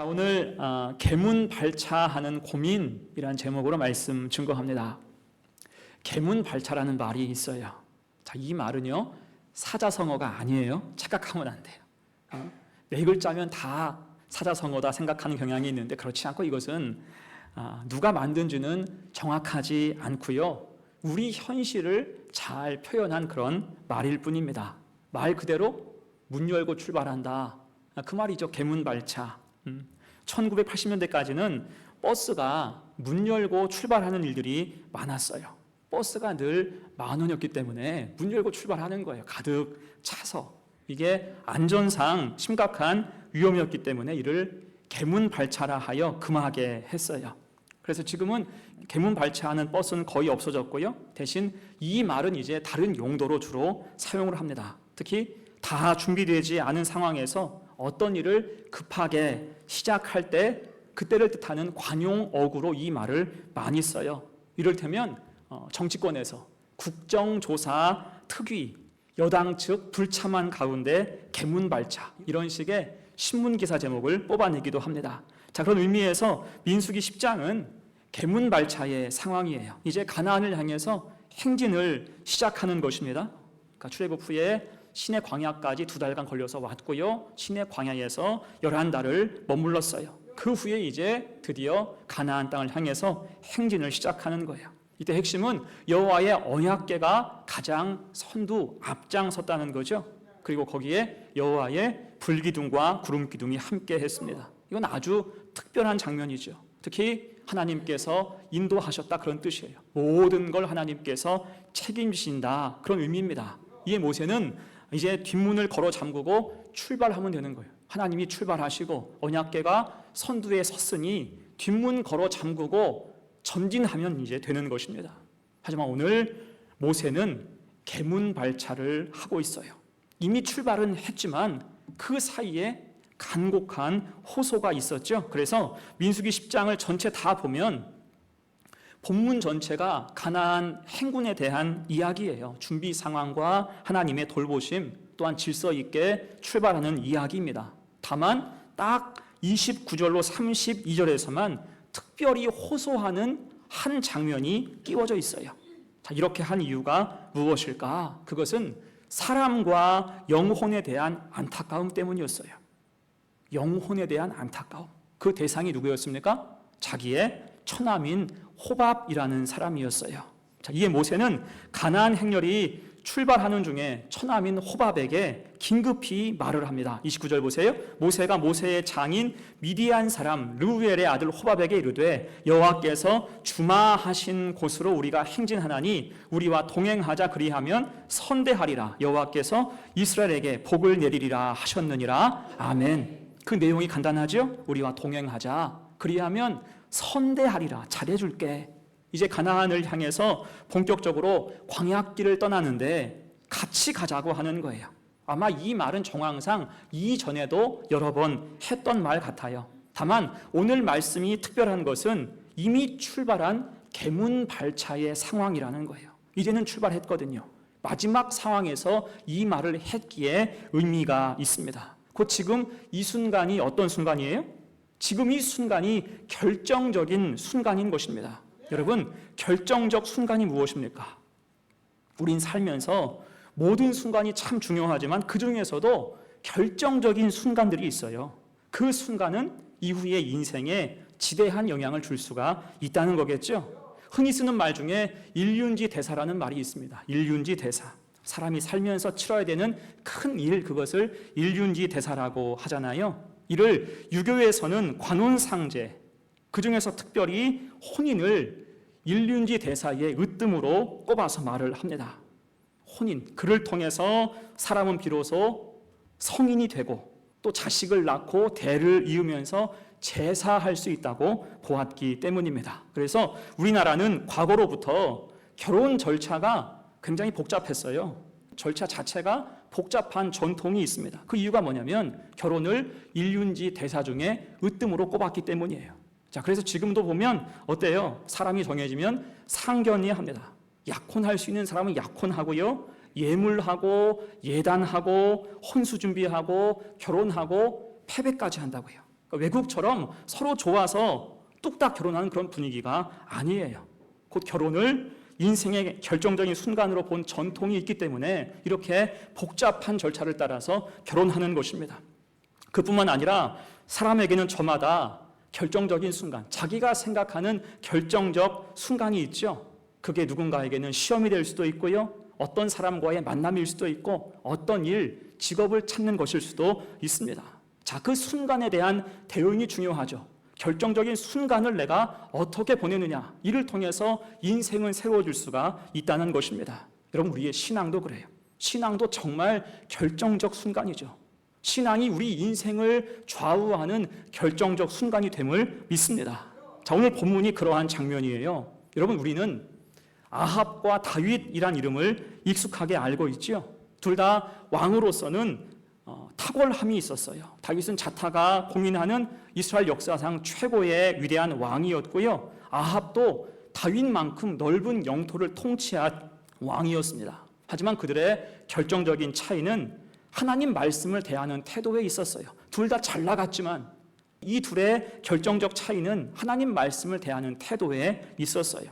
자 오늘 어, 계문 발차하는 고민이란 제목으로 말씀 증거합니다. 계문 발차라는 말이 있어요. 자 이 말은요 사자성어가 아니에요. 착각하면 안 돼요. 어? 네 글자면 다 사자성어다 생각하는 경향이 있는데 그렇지 않고 이것은 아, 누가 만든지는 정확하지 않고요. 우리 현실을 잘 표현한 그런 말일 뿐입니다. 말 그대로 문 열고 출발한다. 아, 그 말이죠. 개문발차. 음. 1980년대까지는 버스가 문 열고 출발하는 일들이 많았어요. 버스가 늘 만 원이었기 때문에 문 열고 출발하는 거예요. 가득 차서. 이게 안전상 심각한 위험이었기 때문에 이를 개문 발차라 하여 금하게 했어요. 그래서 지금은 개문 발차하는 버스는 거의 없어졌고요. 대신 이 말은 이제 다른 용도로 주로 사용을 합니다. 특히 다 준비되지 않은 상황에서 어떤 일을 급하게 시작할 때 그때를 뜻하는 관용어구로 이 말을 많이 써요. 이를테면 어, 정치권에서 국정조사 특위 여당 측 불참한 가운데 개문발차 이런 식의 신문 기사 제목을 뽑아내기도 합니다. 자 그런 의미에서 민수기 10장은 개문발차의 상황이에요. 이제 가나안을 향해서 행진을 시작하는 것입니다. 그러니까 출애굽 후에 신의 광야까지 두 달간 걸려서 왔고요. 신의 광야에서 열한 달을 머물렀어요. 그 후에 이제 드디어 가나안 땅을 향해서 행진을 시작하는 거예요. 이때 핵심은 여호와의 언약궤가 가장 선두 앞장섰다는 거죠. 그리고 거기에 여호와의 불기둥과 구름 기둥이 함께 했습니다. 이건 아주 특별한 장면이죠. 특히 하나님께서 인도하셨다 그런 뜻이에요. 모든 걸 하나님께서 책임지신다 그런 의미입니다. 이에 모세는 이제 뒷문을 걸어 잠그고 출발하면 되는 거예요. 하나님이 출발하시고 언약궤가 선두에 섰으니 뒷문 걸어 잠그고 전진하면 이제 되는 것입니다. 하지만 오늘 모세는 개문 발차를 하고 있어요. 이미 출발은 했지만 그 사이에 간곡한 호소가 있었죠. 그래서 민수기 10장을 전체 다 보면 본문 전체가 가나안 행군에 대한 이야기예요. 준비 상황과 하나님의 돌보심 또한 질서 있게 출발하는 이야기입니다. 다만 딱 29절로 32절에서만 특별히 호소하는 한 장면이 끼워져 있어요. 자, 이렇게 한 이유가 무엇일까? 그것은 사람과 영혼에 대한 안타까움 때문이었어요. 영혼에 대한 안타까움. 그 대상이 누구였습니까? 자기의 처남인 호밥이라는 사람이었어요. 자, 이에 모세는 가나안 행렬이 출발하는 중에 처남인 호밥에게 긴급히 말을 합니다. 29절 보세요. 모세가 모세의 장인 미디안 사람 르우엘의 아들 호밥에게 이르되 여호와께서 주마하신 곳으로 우리가 행진하나니 우리와 동행하자 그리하면 선대하리라. 여호와께서 이스라엘에게 복을 내리리라 하셨느니라. 아멘. 그 내용이 간단하죠? 우리와 동행하자. 그리하면 선대하리라. 잘해줄게. 이제 가나안을 향해서 본격적으로 광야길을 떠나는데 같이 가자고 하는 거예요. 아마 이 말은 정황상 이전에도 여러 번 했던 말 같아요. 다만 오늘 말씀이 특별한 것은 이미 출발한 개문 발차의 상황이라는 거예요. 이제는 출발했거든요. 마지막 상황에서 이 말을 했기에 의미가 있습니다. 곧 지금 이 순간이 어떤 순간이에요? 지금 이 순간이 결정적인 순간인 것입니다. 여러분, 결정적 순간이 무엇입니까? 우린 살면서 모든 순간이 참 중요하지만 그 중에서도 결정적인 순간들이 있어요. 그 순간은 이후의 인생에 지대한 영향을 줄 수가 있다는 거겠죠. 흔히 쓰는 말 중에 일륜지 대사라는 말이 있습니다. 일륜지 대사. 사람이 살면서 치러야 되는 큰 일, 그것을 일륜지 대사라고 하잖아요. 이를 유교에서는 관혼상제, 그 중에서 특별히 혼인을 일륜지 대사의 으뜸으로 꼽아서 말을 합니다. 혼인, 그를 통해서 사람은 비로소 성인이 되고 또 자식을 낳고 대를 이으면서 제사할 수 있다고 보았기 때문입니다. 그래서 우리나라는 과거로부터 결혼 절차가 굉장히 복잡했어요. 절차 자체가 복잡한 전통이 있습니다. 그 이유가 뭐냐면 결혼을 일륜지 대사 중에 으뜸으로 꼽았기 때문이에요. 자, 그래서 지금도 보면 어때요? 사람이 정해지면 상견례 합니다. 약혼할 수 있는 사람은 약혼하고요. 예물하고 예단하고 혼수 준비하고 결혼하고 패배까지 한다고요. 그러니까 외국처럼 서로 좋아서 뚝딱 결혼하는 그런 분위기가 아니에요. 곧 결혼을 인생의 결정적인 순간으로 본 전통이 있기 때문에 이렇게 복잡한 절차를 따라서 결혼하는 것입니다. 그뿐만 아니라 사람에게는 저마다 결정적인 순간, 자기가 생각하는 결정적 순간이 있죠. 그게 누군가에게는 시험이 될 수도 있고요. 어떤 사람과의 만남일 수도 있고 어떤 일, 직업을 찾는 것일 수도 있습니다. 자, 그 순간에 대한 대응이 중요하죠. 결정적인 순간을 내가 어떻게 보내느냐, 이를 통해서 인생은 세워질 수가 있다는 것입니다. 여러분, 우리의 신앙도 그래요. 신앙도 정말 결정적 순간이죠. 신앙이 우리 인생을 좌우하는 결정적 순간이 됨을 믿습니다. 자, 오늘 본문이 그러한 장면이에요. 여러분, 우리는 아합과 다윗이란 이름을 익숙하게 알고 있지요. 둘 다 왕으로서는 어, 탁월함이 있었어요. 다윗은 자타가 공인하는 이스라엘 역사상 최고의 위대한 왕이었고요. 아합도 다윗만큼 넓은 영토를 통치한 왕이었습니다. 하지만 그들의 결정적인 차이는 하나님 말씀을 대하는 태도에 있었어요. 둘 다 잘 나갔지만 이 둘의 결정적 차이는 하나님 말씀을 대하는 태도에 있었어요.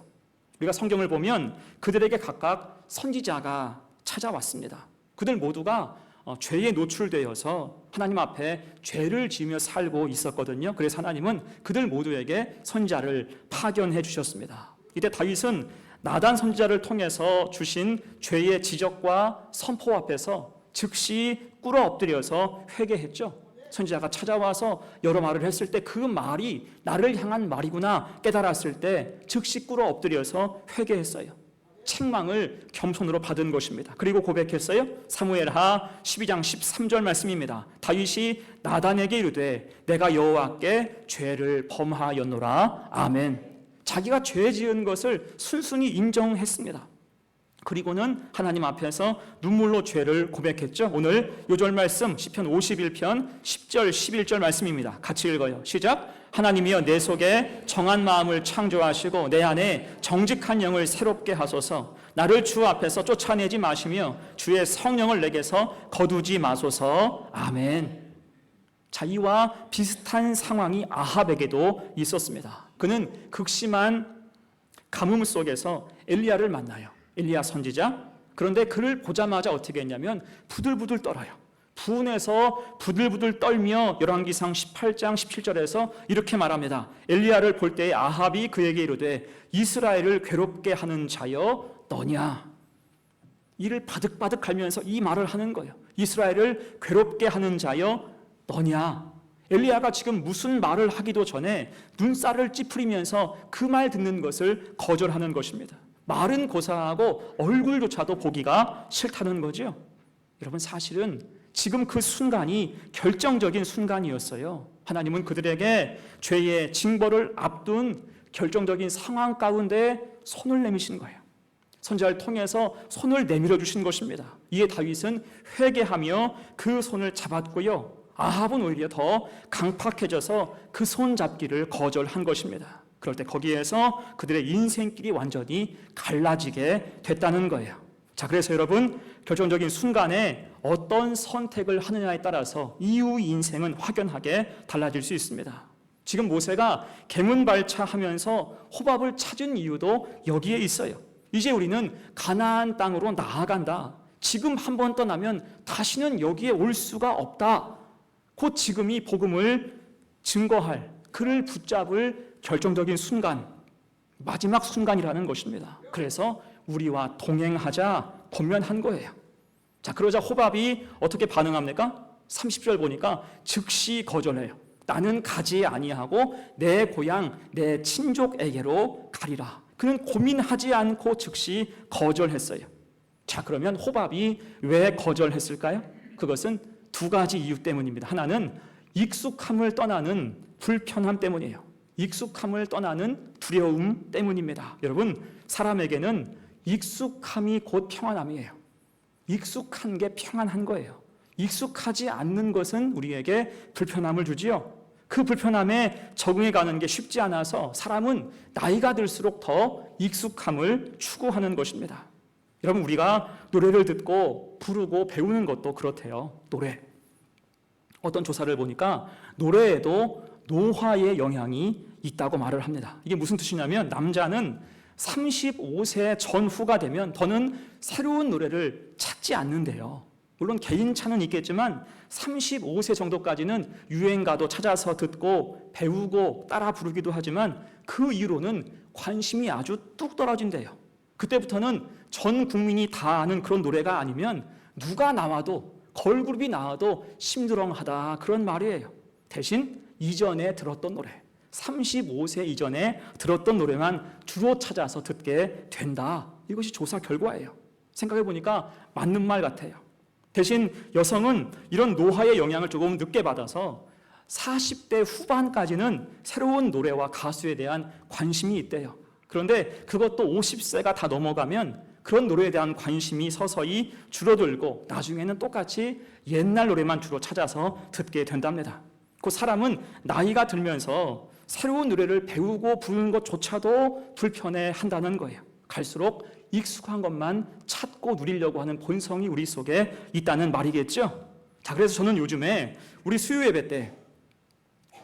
우리가 성경을 보면 그들에게 각각 선지자가 찾아왔습니다. 그들 모두가 어, 죄에 노출되어서 하나님 앞에 죄를 지으며 살고 있었거든요. 그래서 하나님은 그들 모두에게 선지자를 파견해 주셨습니다. 이때 다윗은 나단 선지자를 통해서 주신 죄의 지적과 선포 앞에서 즉시 꿇어 엎드려서 회개했죠. 선지자가 찾아와서 여러 말을 했을 때 그 말이 나를 향한 말이구나 깨달았을 때 즉시 꿇어 엎드려서 회개했어요. 책망을 겸손으로 받은 것입니다. 그리고 고백했어요. 사무엘하 12장 13절 말씀입니다. 다윗이 나단에게 이르되 내가 여호와께 죄를 범하였노라. 아멘. 자기가 죄 지은 것을 순순히 인정했습니다. 그리고는 하나님 앞에서 눈물로 죄를 고백했죠. 오늘 요절 말씀 시편 51편 10절 11절 말씀입니다. 같이 읽어요. 시작. 하나님이여 내 속에 정한 마음을 창조하시고 내 안에 정직한 영을 새롭게 하소서. 나를 주 앞에서 쫓아내지 마시며 주의 성령을 내게서 거두지 마소서. 아멘. 자, 이와 비슷한 상황이 아합에게도 있었습니다. 그는 극심한 가뭄 속에서 엘리야를 만나요. 엘리야 선지자. 그런데 그를 보자마자 어떻게 했냐면 부들부들 떨어요. 부은에서 부들부들 떨며 열왕기상 18장 17절에서 이렇게 말합니다. 엘리야를 볼 때에 아합이 그에게 이르되 이스라엘을 괴롭게 하는 자여 너냐? 이를 바득바득 갈면서 이 말을 하는 거예요. 이스라엘을 괴롭게 하는 자여 너냐? 엘리야가 지금 무슨 말을 하기도 전에 눈살을 찌푸리면서 그 말 듣는 것을 거절하는 것입니다. 말은 고사하고 얼굴조차도 보기가 싫다는 거죠. 여러분 사실은 지금 그 순간이 결정적인 순간이었어요. 하나님은 그들에게 죄의 징벌을 앞둔 결정적인 상황 가운데 손을 내미신 거예요. 선지자를 통해서 손을 내밀어 주신 것입니다. 이에 다윗은 회개하며 그 손을 잡았고요. 아합은 오히려 더 강팍해져서 그 손 잡기를 거절한 것입니다. 그럴 때 거기에서 그들의 인생길이 완전히 갈라지게 됐다는 거예요. 자, 그래서 여러분, 결정적인 순간에 어떤 선택을 하느냐에 따라서 이후 인생은 확연하게 달라질 수 있습니다. 지금 모세가 개문발차 하면서 호밥을 찾은 이유도 여기에 있어요. 이제 우리는 가나안 땅으로 나아간다. 지금 한 번 떠나면 다시는 여기에 올 수가 없다. 곧 지금이 복음을 증거할 그를 붙잡을 결정적인 순간, 마지막 순간이라는 것입니다. 그래서 우리와 동행하자 권면한 거예요. 자, 그러자 호밥이 어떻게 반응합니까? 30절 보니까 즉시 거절해요. 나는 가지 아니하고 내 고향, 내 친족에게로 가리라. 그는 고민하지 않고 즉시 거절했어요. 자, 그러면 호밥이 왜 거절했을까요? 그것은 두 가지 이유 때문입니다. 하나는 익숙함을 떠나는 불편함 때문이에요. 익숙함을 떠나는 두려움 때문입니다. 여러분, 사람에게는 익숙함이 곧 평안함이에요. 익숙한 게 평안한 거예요. 익숙하지 않는 것은 우리에게 불편함을 주지요. 그 불편함에 적응해 가는 게 쉽지 않아서 사람은 나이가 들수록 더 익숙함을 추구하는 것입니다. 여러분, 우리가 노래를 듣고 부르고 배우는 것도 그렇대요. 노래. 어떤 조사를 보니까 노래에도 노화의 영향이 있다고 말을 합니다. 이게 무슨 뜻이냐면 남자는 35세 전후가 되면 더는 새로운 노래를 찾지 않는데요. 물론 개인차는 있겠지만 35세 정도까지는 유행가도 찾아서 듣고 배우고 따라 부르기도 하지만 그 이후로는 관심이 아주 뚝 떨어진대요. 그때부터는 전 국민이 다 아는 그런 노래가 아니면 누가 나와도 걸그룹이 나와도 심드렁하다 그런 말이에요. 대신 이전에 들었던 노래, 35세 이전에 들었던 노래만 주로 찾아서 듣게 된다. 이것이 조사 결과예요. 생각해 보니까 맞는 말 같아요. 대신 여성은 이런 노화의 영향을 조금 늦게 받아서 40대 후반까지는 새로운 노래와 가수에 대한 관심이 있대요. 그런데 그것도 50세가 다 넘어가면 그런 노래에 대한 관심이 서서히 줄어들고 나중에는 똑같이 옛날 노래만 주로 찾아서 듣게 된답니다. 그 사람은 나이가 들면서 새로운 노래를 배우고 부르는 것조차도 불편해 한다는 거예요. 갈수록 익숙한 것만 찾고 누리려고 하는 본성이 우리 속에 있다는 말이겠죠. 자, 그래서 저는 요즘에 우리 수요 예배 때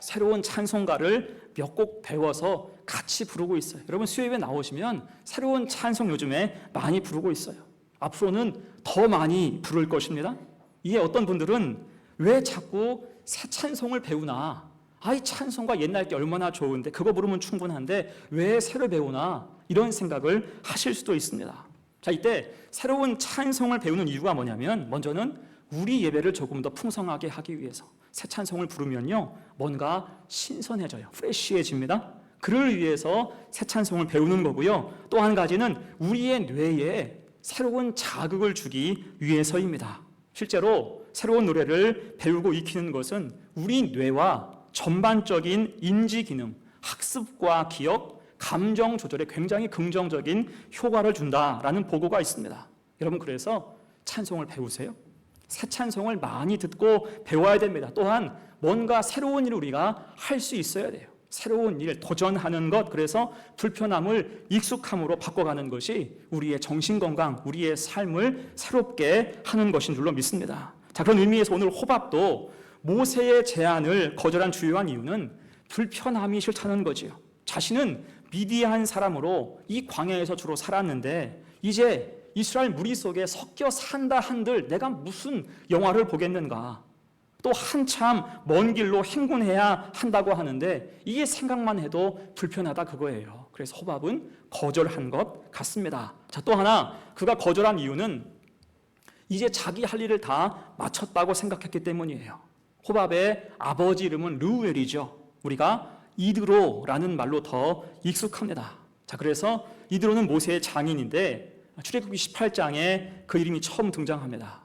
새로운 찬송가를 몇 곡 배워서 같이 부르고 있어요. 여러분 수요 예배 나오시면 새로운 찬송 요즘에 많이 부르고 있어요. 앞으로는 더 많이 부를 것입니다. 이게 어떤 분들은 왜 자꾸 새 찬송을 배우나? 아이 찬송가 옛날 게 얼마나 좋은데 그거 부르면 충분한데 왜 새로 배우나? 이런 생각을 하실 수도 있습니다. 자, 이때 새로운 찬송을 배우는 이유가 뭐냐면 먼저는 우리 예배를 조금 더 풍성하게 하기 위해서 새 찬송을 부르면요. 뭔가 신선해져요. 프레쉬해집니다. 그를 위해서 새 찬송을 배우는 거고요. 또 한 가지는 우리의 뇌에 새로운 자극을 주기 위해서입니다. 실제로 새로운 노래를 배우고 익히는 것은 우리 뇌와 전반적인 인지 기능, 학습과 기억, 감정 조절에 굉장히 긍정적인 효과를 준다라는 보고가 있습니다. 여러분 그래서 찬송을 배우세요. 새 찬송을 많이 듣고 배워야 됩니다. 또한 뭔가 새로운 일을 우리가 할 수 있어야 돼요. 새로운 일, 도전하는 것, 그래서 불편함을 익숙함으로 바꿔가는 것이 우리의 정신 건강, 우리의 삶을 새롭게 하는 것인 줄로 믿습니다. 자, 그런 의미에서 오늘 호밥도 모세의 제안을 거절한 주요한 이유는 불편함이 싫다는 거지요. 자신은 미디안 사람으로 이 광야에서 주로 살았는데 이제 이스라엘 무리 속에 섞여 산다 한들 내가 무슨 영화를 보겠는가? 또 한참 먼 길로 행군해야 한다고 하는데 이게 생각만 해도 불편하다 그거예요. 그래서 호밥은 거절한 것 같습니다. 자, 또 하나 그가 거절한 이유는 이제 자기 할 일을 다 마쳤다고 생각했기 때문이에요. 호밥의 아버지 이름은 르우엘이죠. 우리가 이드로라는 말로 더 익숙합니다. 자, 그래서 이드로는 모세의 장인인데 출애굽기 18장에 그 이름이 처음 등장합니다.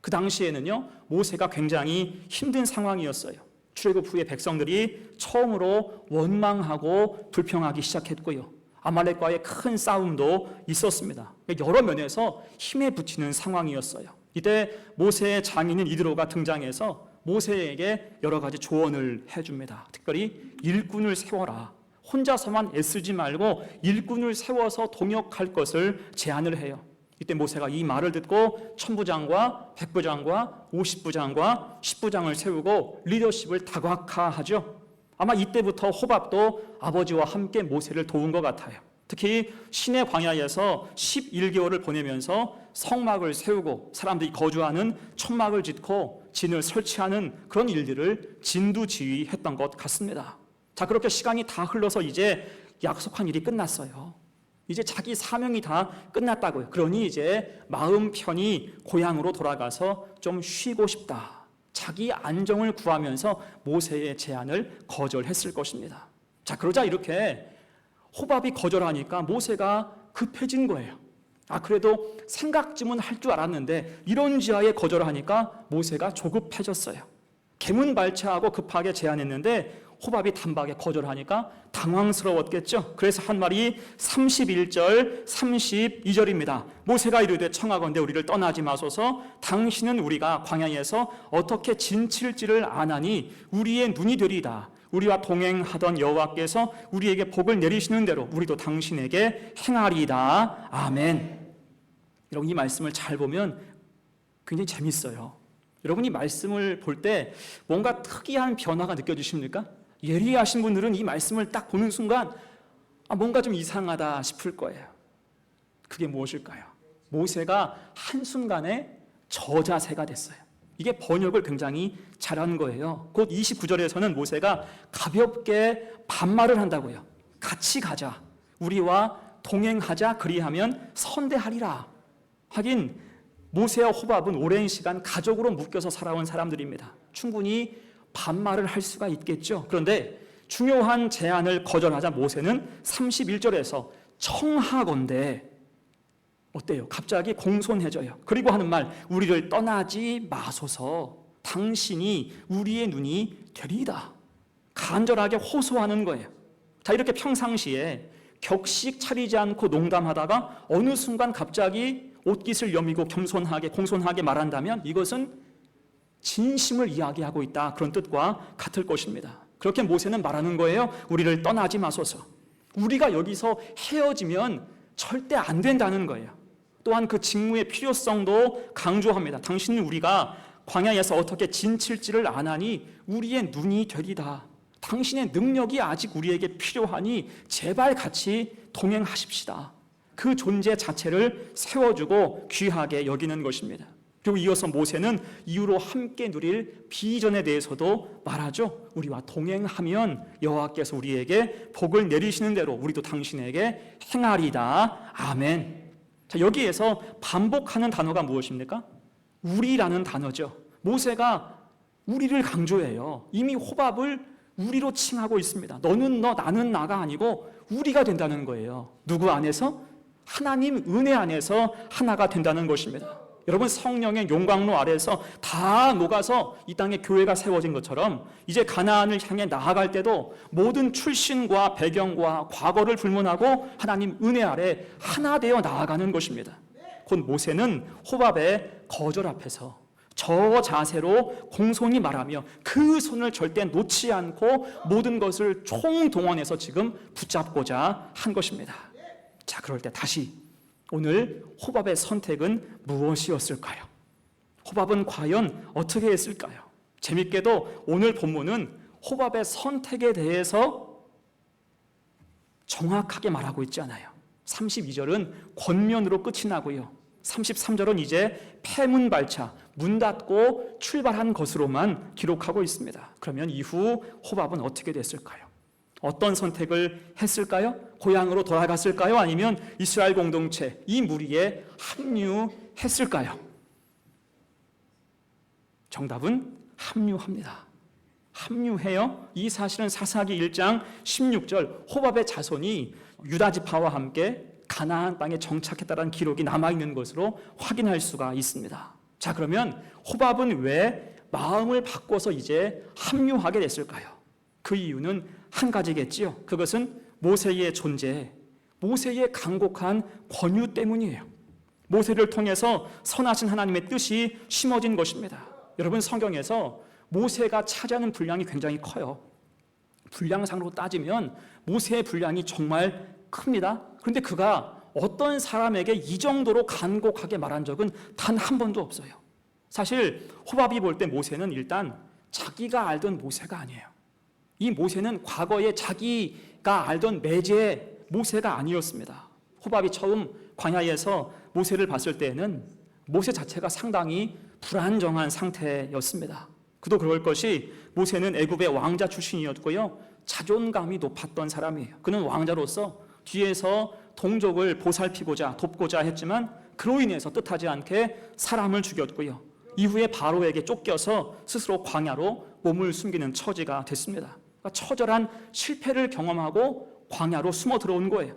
그 당시에는요 모세가 굉장히 힘든 상황이었어요. 출애굽 후에 백성들이 처음으로 원망하고 불평하기 시작했고요. 아말렉과의 큰 싸움도 있었습니다. 여러 면에서 힘에 붙이는 상황이었어요. 이때 모세의 장인인 이드로가 등장해서 모세에게 여러 가지 조언을 해줍니다. 특별히 일꾼을 세워라. 혼자서만 애쓰지 말고 일꾼을 세워서 동역할 것을 제안을 해요. 이때 모세가 이 말을 듣고 천부장과 백부장과 오십부장과 십부장을 세우고 리더십을 다각화하죠. 아마 이때부터 호밥도 아버지와 함께 모세를 도운 것 같아요. 특히 신의 광야에서 11개월을 보내면서 성막을 세우고 사람들이 거주하는 천막을 짓고 진을 설치하는 그런 일들을 진두지휘했던 것 같습니다. 자, 그렇게 시간이 다 흘러서 이제 약속한 일이 끝났어요. 이제 자기 사명이 다 끝났다고요. 그러니 이제 마음 편히 고향으로 돌아가서 좀 쉬고 싶다. 자기 안정을 구하면서 모세의 제안을 거절했을 것입니다. 자, 그러자 이렇게 호밥이 거절하니까 모세가 급해진 거예요. 아, 그래도 생각쯤은 할 줄 알았는데 이런 지하에 거절하니까 모세가 조급해졌어요. 개문발차하고 급하게 제안했는데 호밥이 단박에 거절하니까 당황스러웠겠죠. 그래서 한 말이 31절, 32절입니다. 모세가 이르되 청하건대 우리를 떠나지 마소서 당신은 우리가 광야에서 어떻게 진칠지를 아나니 우리의 눈이 되리다. 우리와 동행하던 여호와께서 우리에게 복을 내리시는 대로 우리도 당신에게 행하리이다. 아멘. 여러분 이 말씀을 잘 보면 굉장히 재밌어요. 여러분이 말씀을 볼 때 뭔가 특이한 변화가 느껴지십니까? 예리하신 분들은 이 말씀을 딱 보는 순간 아, 뭔가 좀 이상하다 싶을 거예요. 그게 무엇일까요? 모세가 한순간에 저자세가 됐어요. 이게 번역을 굉장히 잘한 거예요. 곧 29절에서는 모세가 가볍게 반말을 한다고요. 같이 가자. 우리와 동행하자. 그리하면 선대하리라. 하긴 모세와 호밥은 오랜 시간 가족으로 묶여서 살아온 사람들입니다. 충분히 반말을 할 수가 있겠죠. 그런데 중요한 제안을 거절하자 모세는 31절에서 청하건대 어때요? 갑자기 공손해져요. 그리고 하는 말, 우리를 떠나지 마소서. 당신이 우리의 눈이 되리이다. 간절하게 호소하는 거예요. 자, 이렇게 평상시에 격식 차리지 않고 농담하다가 어느 순간 갑자기 옷깃을 여미고 겸손하게, 공손하게 말한다면 이것은 진심을 이야기하고 있다. 그런 뜻과 같을 것입니다. 그렇게 모세는 말하는 거예요. 우리를 떠나지 마소서. 우리가 여기서 헤어지면 절대 안 된다는 거예요. 또한 그 직무의 필요성도 강조합니다. 당신은 우리가 광야에서 어떻게 진칠지를 아나니 우리의 눈이 되리다. 당신의 능력이 아직 우리에게 필요하니 제발 같이 동행하십시다. 그 존재 자체를 세워주고 귀하게 여기는 것입니다. 그리고 이어서 모세는 이후로 함께 누릴 비전에 대해서도 말하죠. 우리와 동행하면 여호와께서 우리에게 복을 내리시는 대로 우리도 당신에게 행하리다. 아멘. 자, 여기에서 반복하는 단어가 무엇입니까? 우리라는 단어죠. 모세가 우리를 강조해요. 이미 호밥을 우리로 칭하고 있습니다. 너는 너, 나는 나가 아니고 우리가 된다는 거예요. 누구 안에서? 하나님 은혜 안에서 하나가 된다는 것입니다. 여러분 성령의 용광로 아래에서 다 녹아서 이 땅에 교회가 세워진 것처럼 이제 가나안을 향해 나아갈 때도 모든 출신과 배경과 과거를 불문하고 하나님 은혜 아래 하나 되어 나아가는 것입니다. 곧 모세는 호밥의 거절 앞에서 저 자세로 공손히 말하며 그 손을 절대 놓지 않고 모든 것을 총동원해서 지금 붙잡고자 한 것입니다. 자, 그럴 때 다시 오늘 호밥의 선택은 무엇이었을까요? 호밥은 과연 어떻게 했을까요? 재밌게도 오늘 본문은 호밥의 선택에 대해서 정확하게 말하고 있지 않아요. 32절은 권면으로 끝이 나고요. 33절은 이제 폐문 발차, 문 닫고 출발한 것으로만 기록하고 있습니다. 그러면 이후 호밥은 어떻게 됐을까요? 어떤 선택을 했을까요? 고향으로 돌아갔을까요? 아니면 이스라엘 공동체, 이 무리에 합류했을까요? 정답은 합류합니다. 합류해요. 이 사실은 사사기 1장 16절 호밥의 자손이 유다 지파와 함께 가나안 땅에 정착했다는 기록이 남아 있는 것으로 확인할 수가 있습니다. 자, 그러면 호밥은 왜 마음을 바꿔서 이제 합류하게 됐을까요? 그 이유는 한 가지겠지요. 그것은 모세의 존재, 모세의 강곡한 권유 때문이에요. 모세를 통해서 선하신 하나님의 뜻이 심어진 것입니다. 여러분 성경에서 모세가 차지하는 분량이 굉장히 커요. 분량상으로 따지면 모세의 분량이 정말 큽니다. 그런데 그가 어떤 사람에게 이 정도로 간곡하게 말한 적은 단 한 번도 없어요. 사실 호밥이 볼 때 모세는 일단 자기가 알던 모세가 아니에요. 이 모세는 과거에 자기가 알던 매제 모세가 아니었습니다. 호밥이 처음 광야에서 모세를 봤을 때에는 모세 자체가 상당히 불안정한 상태였습니다. 그도 그럴 것이 모세는 애굽의 왕자 출신이었고요. 자존감이 높았던 사람이에요. 그는 왕자로서 뒤에서 동족을 보살피고자 돕고자 했지만 그로 인해서 뜻하지 않게 사람을 죽였고요. 이후에 바로에게 쫓겨서 스스로 광야로 몸을 숨기는 처지가 됐습니다. 그러니까 처절한 실패를 경험하고 광야로 숨어 들어온 거예요.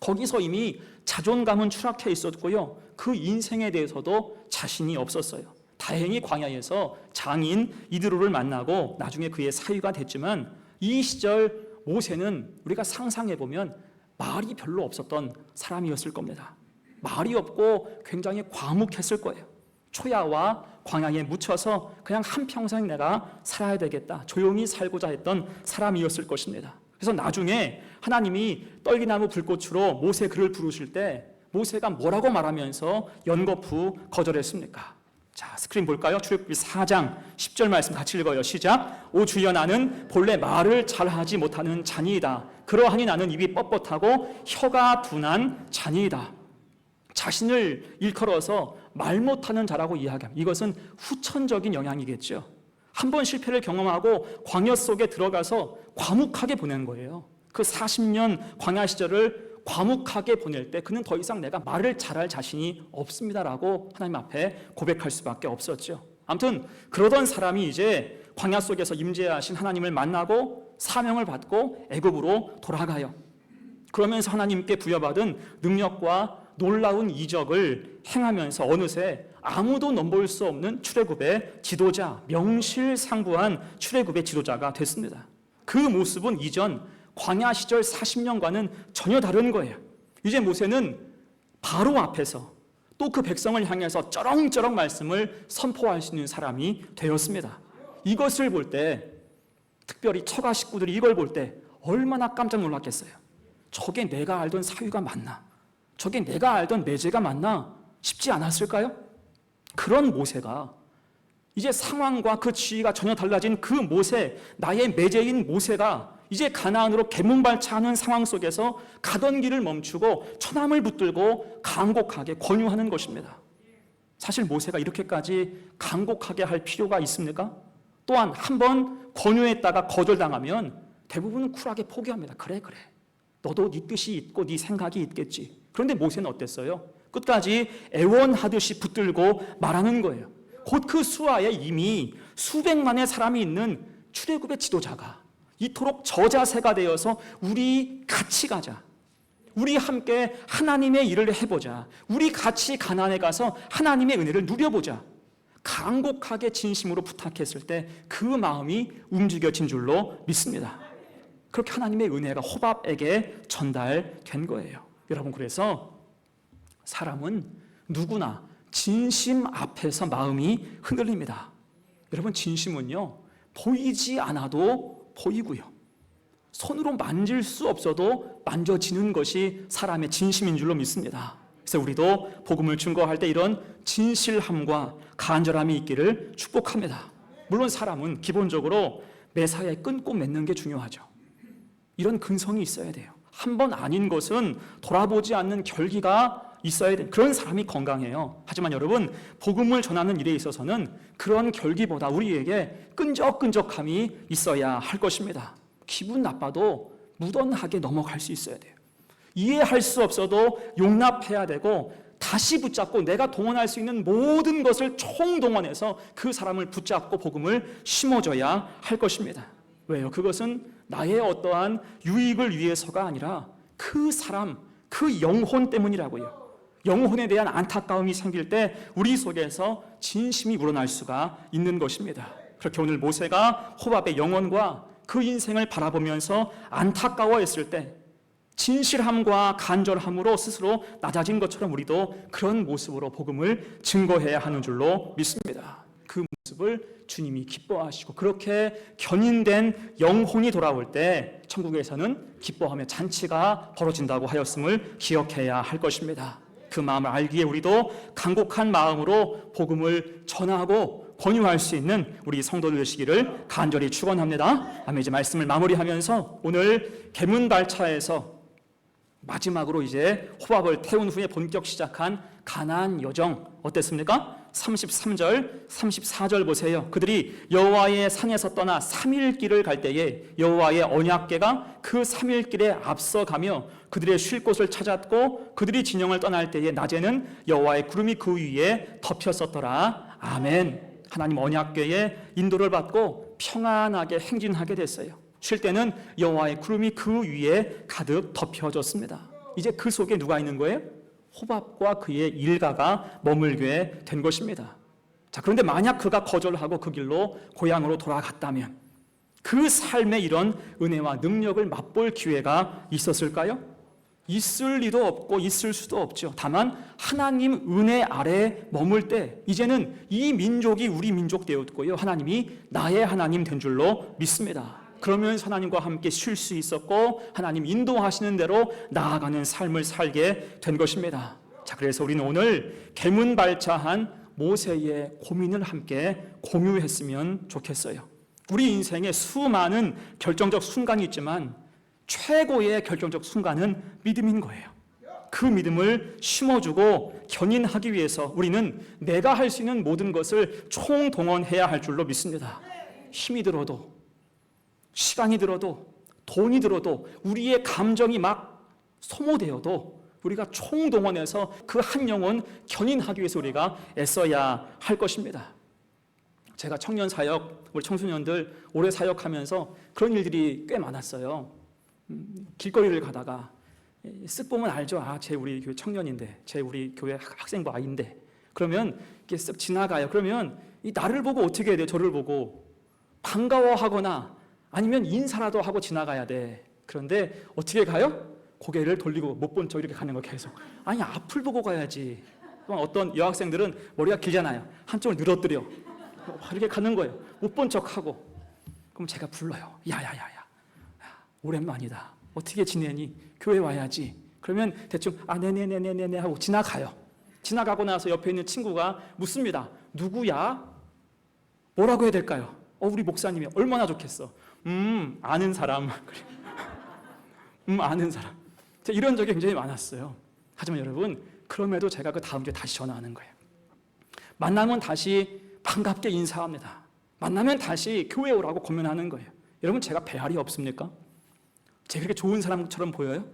거기서 이미 자존감은 추락해 있었고요. 그 인생에 대해서도 자신이 없었어요. 다행히 광야에서 장인 이드로를 만나고 나중에 그의 사위가 됐지만 이 시절 모세는 우리가 상상해 보면 말이 별로 없었던 사람이었을 겁니다. 말이 없고 굉장히 과묵했을 거예요. 초야와 광야에 묻혀서 그냥 한평생 내가 살아야 되겠다. 조용히 살고자 했던 사람이었을 것입니다. 그래서 나중에 하나님이 떨기나무 불꽃으로 모세 글을 부르실 때 모세가 뭐라고 말하면서 연거푸 거절했습니까? 자, 스크린 볼까요? 출애굽기 4장 10절 말씀 같이 읽어요. 시작. 오 주여 나는 본래 말을 잘하지 못하는 자니이다. 그러하니 나는 입이 뻣뻣하고 혀가 둔한 자니이다. 자신을 일컬어서 말 못하는 자라고 이야기합니다. 이것은 후천적인 영향이겠죠. 한 번 실패를 경험하고 광야 속에 들어가서 과묵하게 보낸 거예요. 그 40년 광야 시절을 과묵하게 보낼 때 그는 더 이상 내가 말을 잘할 자신이 없습니다라고 하나님 앞에 고백할 수밖에 없었죠. 아무튼 그러던 사람이 이제 광야 속에서 임재하신 하나님을 만나고 사명을 받고 애굽으로 돌아가요. 그러면서 하나님께 부여받은 능력과 놀라운 이적을 행하면서 어느새 아무도 넘볼 수 없는 출애굽의 지도자, 명실상부한 출애굽의 지도자가 됐습니다. 그 모습은 이전 광야 시절 40년과는 전혀 다른 거예요. 이제 모세는 바로 앞에서 또 그 백성을 향해서 쩌렁쩌렁 말씀을 선포할 수 있는 사람이 되었습니다. 이것을 볼 때 특별히 처가 식구들이 이걸 볼 때 얼마나 깜짝 놀랐겠어요. 저게 내가 알던 사위가 맞나? 저게 내가 알던 매제가 맞나? 싶지 않았을까요? 그런 모세가 이제 상황과 그 지위가 전혀 달라진 그 모세, 나의 매제인 모세가 이제 가나안으로 개문발차하는 상황 속에서 가던 길을 멈추고 처남을 붙들고 강곡하게 권유하는 것입니다. 사실 모세가 이렇게까지 강곡하게 할 필요가 있습니까? 또한 한 번 권유했다가 거절당하면 대부분은 쿨하게 포기합니다. 그래 그래. 너도 네 뜻이 있고 네 생각이 있겠지. 그런데 모세는 어땠어요? 끝까지 애원하듯이 붙들고 말하는 거예요. 곧 그 수하에 이미 수백만의 사람이 있는 출애굽의 지도자가 이토록 저자세가 되어서 우리 같이 가자. 우리 함께 하나님의 일을 해보자. 우리 같이 가난에 가서 하나님의 은혜를 누려보자. 간곡하게 진심으로 부탁했을 때 그 마음이 움직여진 줄로 믿습니다. 그렇게 하나님의 은혜가 호밥에게 전달된 거예요. 여러분, 그래서 사람은 누구나 진심 앞에서 마음이 흔들립니다. 여러분, 진심은요, 보이지 않아도 보이고요. 손으로 만질 수 없어도 만져지는 것이 사람의 진심인 줄로 믿습니다. 그래서 우리도 복음을 증거할 때 이런 진실함과 간절함이 있기를 축복합니다. 물론 사람은 기본적으로 매사에 끊고 맺는 게 중요하죠. 이런 근성이 있어야 돼요. 한 번 아닌 것은 돌아보지 않는 결기가 있어야 돼. 그런 사람이 건강해요. 하지만 여러분, 복음을 전하는 일에 있어서는 그런 결기보다 우리에게 끈적끈적함이 있어야 할 것입니다. 기분 나빠도 무던하게 넘어갈 수 있어야 돼요. 이해할 수 없어도 용납해야 되고 다시 붙잡고 내가 동원할 수 있는 모든 것을 총동원해서 그 사람을 붙잡고 복음을 심어줘야 할 것입니다. 왜요? 그것은 나의 어떠한 유익을 위해서가 아니라 그 사람, 그 영혼 때문이라고요. 영혼에 대한 안타까움이 생길 때 우리 속에서 진심이 우러날 수가 있는 것입니다. 그렇게 오늘 모세가 호밥의 영혼과 그 인생을 바라보면서 안타까워했을 때 진실함과 간절함으로 스스로 낮아진 것처럼 우리도 그런 모습으로 복음을 증거해야 하는 줄로 믿습니다. 그 모습을 주님이 기뻐하시고 그렇게 견인된 영혼이 돌아올 때 천국에서는 기뻐하며 잔치가 벌어진다고 하였음을 기억해야 할 것입니다. 그 마음을 알기에 우리도 간곡한 마음으로 복음을 전하고 권유할 수 있는 우리 성도들 되시기를 간절히 축원합니다. 아멘. 이제 말씀을 마무리하면서 오늘 개문 발차에서 마지막으로 이제 호밥을 태운 후에 본격 시작한 가나안 여정 어땠습니까? 33절, 34절 보세요. 그들이 여호와의 산에서 떠나 3일 길을 갈 때에 여호와의 언약궤가 그 3일 길에 앞서가며 그들의 쉴 곳을 찾았고 그들이 진영을 떠날 때에 낮에는 여호와의 구름이 그 위에 덮였었더라. 아멘. 하나님 언약궤의 인도를 받고 평안하게 행진하게 됐어요. 쉴 때는 여호와의 구름이 그 위에 가득 덮여졌습니다. 이제 그 속에 누가 있는 거예요? 호밥과 그의 일가가 머물게 된 것입니다. 자, 그런데 만약 그가 거절하고 그 길로 고향으로 돌아갔다면 그 삶의 이런 은혜와 능력을 맛볼 기회가 있었을까요? 있을 리도 없고 있을 수도 없죠. 다만 하나님 은혜 아래 머물 때 이제는 이 민족이 우리 민족 되었고요. 하나님이 나의 하나님 된 줄로 믿습니다. 그러면 하나님과 함께 쉴 수 있었고 하나님 인도하시는 대로 나아가는 삶을 살게 된 것입니다. 자, 그래서 우리는 오늘 개문발차한 모세의 고민을 함께 공유했으면 좋겠어요. 우리 인생에 수많은 결정적 순간이 있지만 최고의 결정적 순간은 믿음인 거예요. 그 믿음을 심어주고 견인하기 위해서 우리는 내가 할 수 있는 모든 것을 총동원해야 할 줄로 믿습니다. 힘이 들어도, 시간이 들어도, 돈이 들어도, 우리의 감정이 막 소모되어도 우리가 총동원해서 그 한 영혼 견인하기 위해서 우리가 애써야 할 것입니다. 제가 청년 사역, 우리 청소년들 오래 사역하면서 그런 일들이 꽤 많았어요. 음, 길거리를 가다가 쓱 보면 알죠. 아, 쟤 우리 교회 청년인데, 쟤 우리 교회 학- 학생부 아인데. 그러면 이게 쓱 지나가요. 그러면 이 나를 보고 어떻게 해야 돼? 저를 보고 반가워하거나 아니면 인사라도 하고 지나가야 돼. 그런데 어떻게 가요? 고개를 돌리고 못 본 척 이렇게 가는 거 계속. 아니 앞을 보고 가야지. 어떤 여학생들은 머리가 길잖아요. 한쪽을 늘어뜨려. 이렇게 가는 거예요. 못 본 척하고. 그럼 제가 불러요. 야야야야. 야, 오랜만이다. 어떻게 지내니? 교회 와야지. 그러면 대충 아 네네네네네 하고 지나가요. 지나가고 나서 옆에 있는 친구가 묻습니다. 누구야? 뭐라고 해야 될까요? 어 우리 목사님이 얼마나 좋겠어. 음 아는 사람. 음 아는 사람. 자, 이런 적이 굉장히 많았어요. 하지만 여러분 그럼에도 제가 그 다음 주에 다시 전화하는 거예요. 만나면 다시 반갑게 인사합니다. 만나면 다시 교회 오라고 고민하는 거예요. 여러분 제가 배알이 없습니까? 제가 그렇게 좋은 사람처럼 보여요?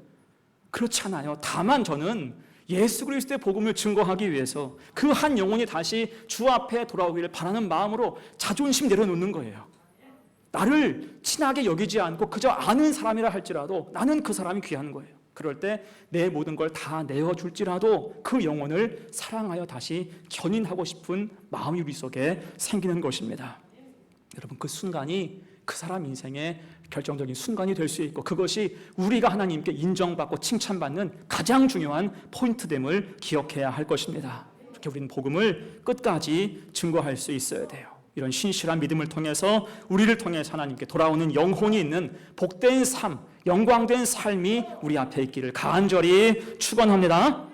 그렇지 않아요. 다만 저는 예수 그리스도의 복음을 증거하기 위해서 그 한 영혼이 다시 주 앞에 돌아오기를 바라는 마음으로 자존심 내려놓는 거예요. 나를 친하게 여기지 않고 그저 아는 사람이라 할지라도 나는 그 사람이 귀한 거예요. 그럴 때 내 모든 걸 다 내어줄지라도 그 영혼을 사랑하여 다시 견인하고 싶은 마음이 우리 속에 생기는 것입니다. 여러분 그 순간이 그 사람 인생의 결정적인 순간이 될 수 있고 그것이 우리가 하나님께 인정받고 칭찬받는 가장 중요한 포인트됨을 기억해야 할 것입니다. 이렇게 우리는 복음을 끝까지 증거할 수 있어야 돼요. 이런 신실한 믿음을 통해서 우리를 통해서 하나님께 돌아오는 영혼이 있는 복된 삶, 영광된 삶이 우리 앞에 있기를 간절히 축원합니다.